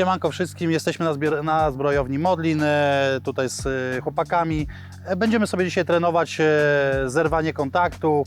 Siemanko wszystkim, jesteśmy na, zbier- na zbrojowni Modlin, e, tutaj z e, chłopakami. E, Będziemy sobie dzisiaj trenować zerwanie kontaktu,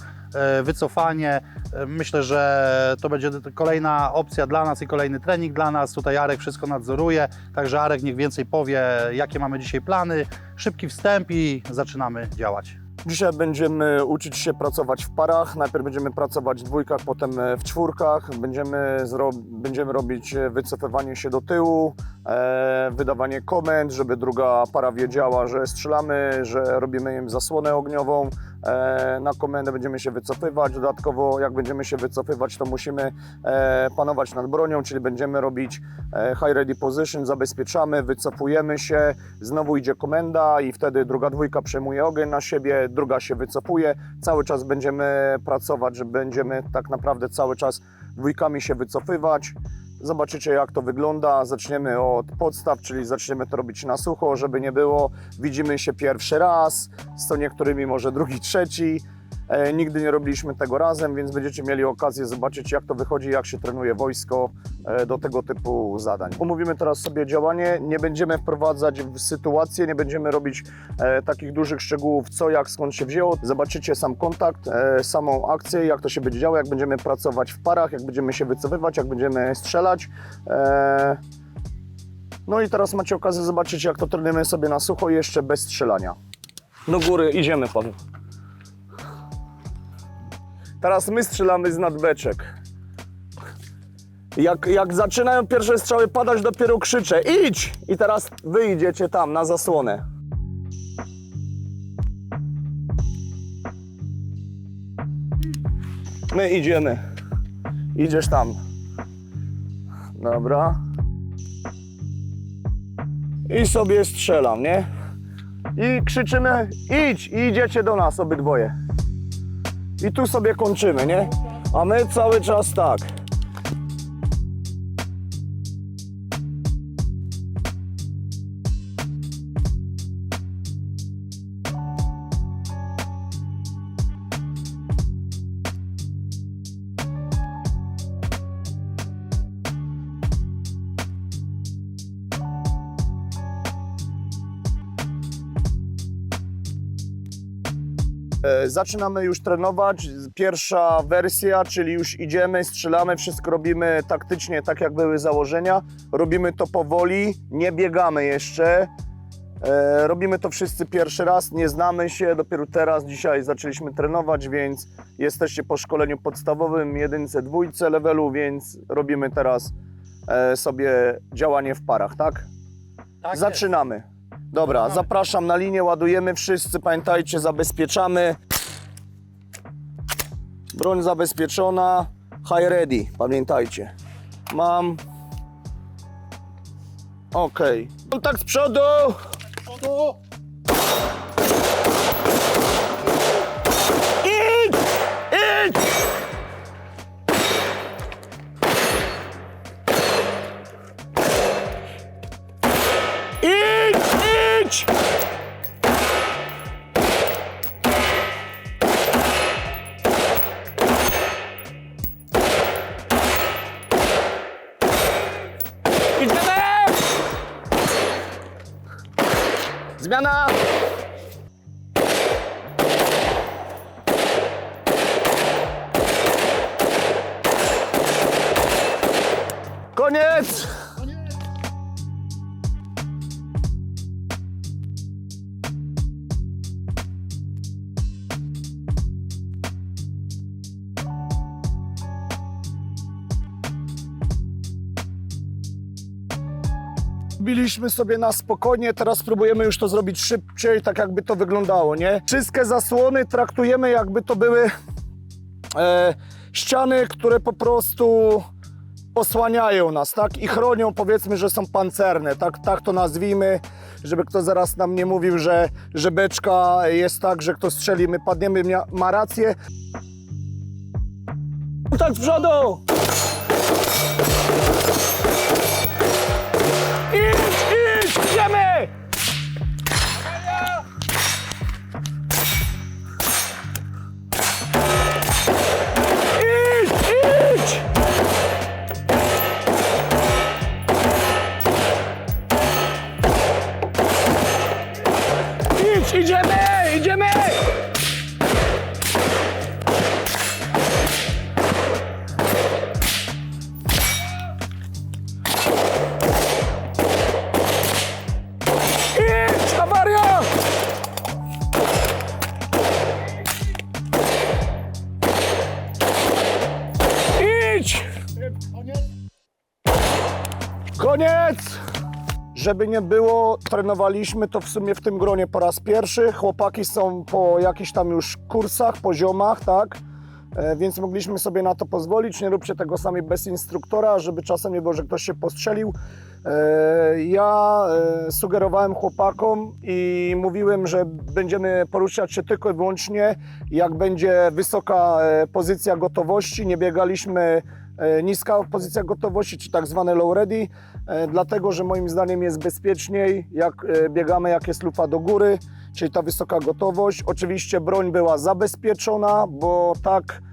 wycofanie. Myślę, że to będzie kolejna opcja dla nas i kolejny trening dla nas. Tutaj Arek wszystko nadzoruje, także Arek niech więcej powie, jakie mamy dzisiaj plany. Szybki wstęp i zaczynamy działać. Dzisiaj będziemy uczyć się pracować w parach. Najpierw będziemy pracować w dwójkach, potem e, w czwórkach. Będziemy, będziemy robić e, wycofywanie się do tyłu, e, wydawanie komend, żeby druga para wiedziała, że strzelamy, że robimy im zasłonę ogniową. E, na komendę będziemy się wycofywać. Dodatkowo, jak będziemy się wycofywać, to musimy e, panować nad bronią, czyli będziemy robić e, high ready position, zabezpieczamy, wycofujemy się, znowu idzie komenda i wtedy druga dwójka przejmuje ogień na siebie, druga się wycofuje. Cały czas będziemy pracować, że będziemy tak naprawdę cały czas dwójkami się wycofywać. Zobaczycie jak to wygląda. Zaczniemy od podstaw, czyli zaczniemy to robić na sucho, żeby nie było. Widzimy się pierwszy raz, z co niektórymi może drugi, trzeci. E, nigdy nie robiliśmy tego razem, więc będziecie mieli okazję zobaczyć, jak to wychodzi, jak się trenuje wojsko e, do tego typu zadań. Omówimy teraz sobie działanie. Nie będziemy wprowadzać w sytuację, nie będziemy robić e, takich dużych szczegółów, co, jak, skąd się wzięło. Zobaczycie sam kontakt, samą akcję, jak to się będzie działo, jak będziemy pracować w parach, jak będziemy się wycofywać, jak będziemy strzelać. No i teraz macie okazję zobaczyć, jak to trenujemy sobie na sucho, jeszcze bez strzelania. Do góry idziemy, Paweł. Teraz my strzelamy z nadbeczek. Jak, jak zaczynają pierwsze strzały padać, dopiero krzyczę idź! I teraz wy idziecie tam na zasłonę. My idziemy. Idziesz tam. Dobra. I sobie strzelam, nie? I krzyczymy idź! I idziecie do nas obydwoje. I tu sobie kończymy, nie? A my cały czas tak. Zaczynamy już trenować. Pierwsza wersja, czyli już idziemy, strzelamy, wszystko robimy taktycznie, tak jak były założenia. Robimy to powoli, nie biegamy jeszcze. E, robimy to wszyscy pierwszy raz, nie znamy się, dopiero teraz, dzisiaj zaczęliśmy trenować, więc jesteście po szkoleniu podstawowym, jedynce, dwójce levelu, więc robimy teraz e, sobie działanie w parach, tak? Tak Zaczynamy. Dobra, zapraszam na linię, ładujemy wszyscy, pamiętajcie, zabezpieczamy. Broń zabezpieczona, high ready, pamiętajcie. Mam. Okej. Kontakt z przodu! Idziemy! Zmiana! Koniec! Biliśmy sobie na spokojnie, teraz spróbujemy już to zrobić szybciej, tak jakby to wyglądało, nie? Wszystkie zasłony traktujemy jakby to były e, ściany, które po prostu osłaniają nas, tak? I chronią, powiedzmy, że są pancerne, tak, tak to nazwijmy, żeby kto zaraz nam nie mówił, że, że beczka jest tak, że kto strzeli, my padniemy, ma rację. Tak z przodu! Żeby nie było, trenowaliśmy to w sumie w tym gronie po raz pierwszy. Chłopaki są po jakichś tam już kursach, poziomach, tak? E, Więc mogliśmy sobie na to pozwolić. Nie róbcie tego sami bez instruktora, żeby czasem nie było, że ktoś się postrzelił. E, Ja e, sugerowałem chłopakom i mówiłem, że będziemy poruszać się tylko i wyłącznie jak będzie wysoka pozycja gotowości. Nie biegaliśmy niska pozycja gotowości, czy tak zwane low ready, e, dlatego że moim zdaniem jest bezpieczniej, jak e, biegamy, jak jest lufa do góry, czyli ta wysoka gotowość. Oczywiście broń była zabezpieczona, bo tak e,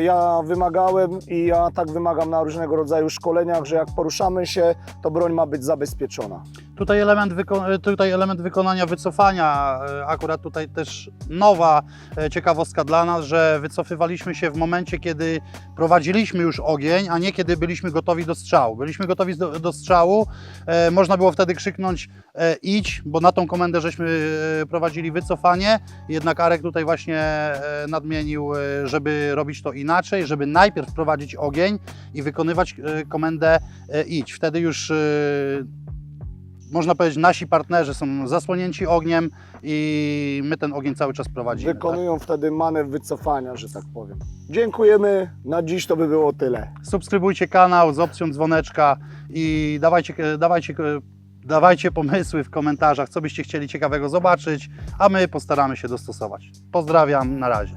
ja wymagałem i ja tak wymagam na różnego rodzaju szkoleniach, że jak poruszamy się, to broń ma być zabezpieczona. Tutaj element, wyko- tutaj element wykonania wycofania, e, akurat tutaj też nowa e, ciekawostka dla nas, że wycofywaliśmy się w momencie, kiedy prowadziliśmy już ogień, a nie kiedy byliśmy gotowi do strzału. Byliśmy gotowi do, do strzału, e, można było wtedy krzyknąć e, idź, bo na tą komendę żeśmy e, prowadzili wycofanie, jednak Arek tutaj właśnie e, nadmienił, e, żeby robić to inaczej, żeby najpierw prowadzić ogień i wykonywać e, komendę e, idź. Wtedy już e, można powiedzieć, nasi partnerzy są zasłonięci ogniem i my ten ogień cały czas prowadzimy. Tak? Wykonują wtedy manewr wycofania, że tak powiem. Dziękujemy, na dziś to by było tyle. Subskrybujcie kanał z opcją dzwoneczka i dawajcie, dawajcie, dawajcie pomysły w komentarzach, co byście chcieli ciekawego zobaczyć, a my postaramy się dostosować. Pozdrawiam, na razie.